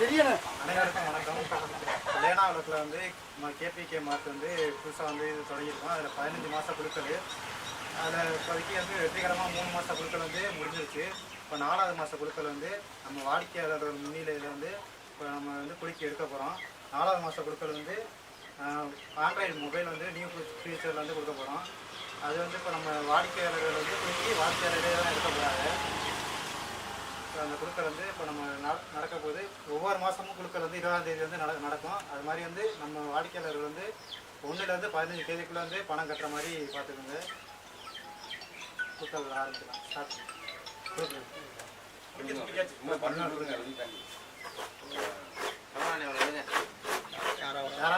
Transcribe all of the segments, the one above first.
அனைவருக்கும் வணக்கம். லேனா விளக்கில் வந்து நம்ம கேபிகே மார்க் வந்து புதுசாக வந்து இது தொடங்கியிருக்கோம். அதில் பதினஞ்சு மாத குழுக்கள். அதில் இப்போதைக்கு வந்து வெற்றிகரமாக மூணு மாத குழுக்கள் வந்து முடிஞ்சிருச்சு. இப்போ நாலாவது மாத குழுக்கள் வந்து நம்ம வாடிக்கையாளர்கள் முன்னிலையில் வந்து இப்போ நம்ம வந்து குலுக்கி எடுக்க போகிறோம் நாலாவது மாத குழுக்கள் வந்து ஆண்ட்ராய்டு மொபைல் வந்து நியூ ஃபியூச்சரில் வந்து கொடுக்க போகிறோம் அது வந்து இப்போ நம்ம வாடிக்கையாளர்கள் வந்து குலுக்கி வாடிக்கையாளர்களே தான் எடுக்க போகிறாங்க அந்த குழுக்கள் வந்து இப்போ நம்ம நட- நடக்க போகுது ஒவ்வொரு மாதமும் குழுக்கள் வந்து இருபதாம் தேதி வந்து நட நடக்கும். அது மாதிரி வந்து நம்ம வாடிக்கையாளர்கள் வந்து ஒன்றுலேருந்து பதினஞ்சு தேதிக்குள்ளே வந்து பணம் கட்டுற மாதிரி பார்த்துக்கோங்க குழுக்கள் ஆரம்பிக்கலாம். ஸ்டார்ட் யாராவது ஒரு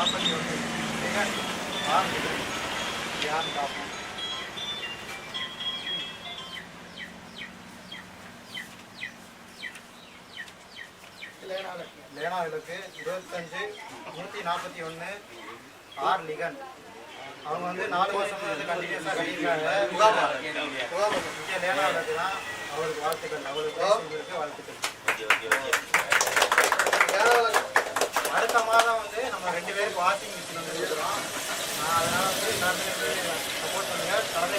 நாற்பத்தி ஒன்று யாருன்னு பார்ப்போம் லேனா விளக்கு இருபத்தஞ்சு நூற்றி நாற்பத்தி ஒன்று ஆர் லிகன். அவங்க வந்து நாலு வருஷம் வந்து கண்டினியூஸாக கட்டியிருக்காங்க இங்கே லேனா விளக்கு தான் அவருக்கு வாழ்த்துக்கள். அவருக்கு வாழ்த்துக்கள். வாஷிங் மிஷின் வந்து கொடுக்குறோம். அதனால் வந்து எல்லாருமே சப்போர்ட் பண்ணுங்கள் கலந்து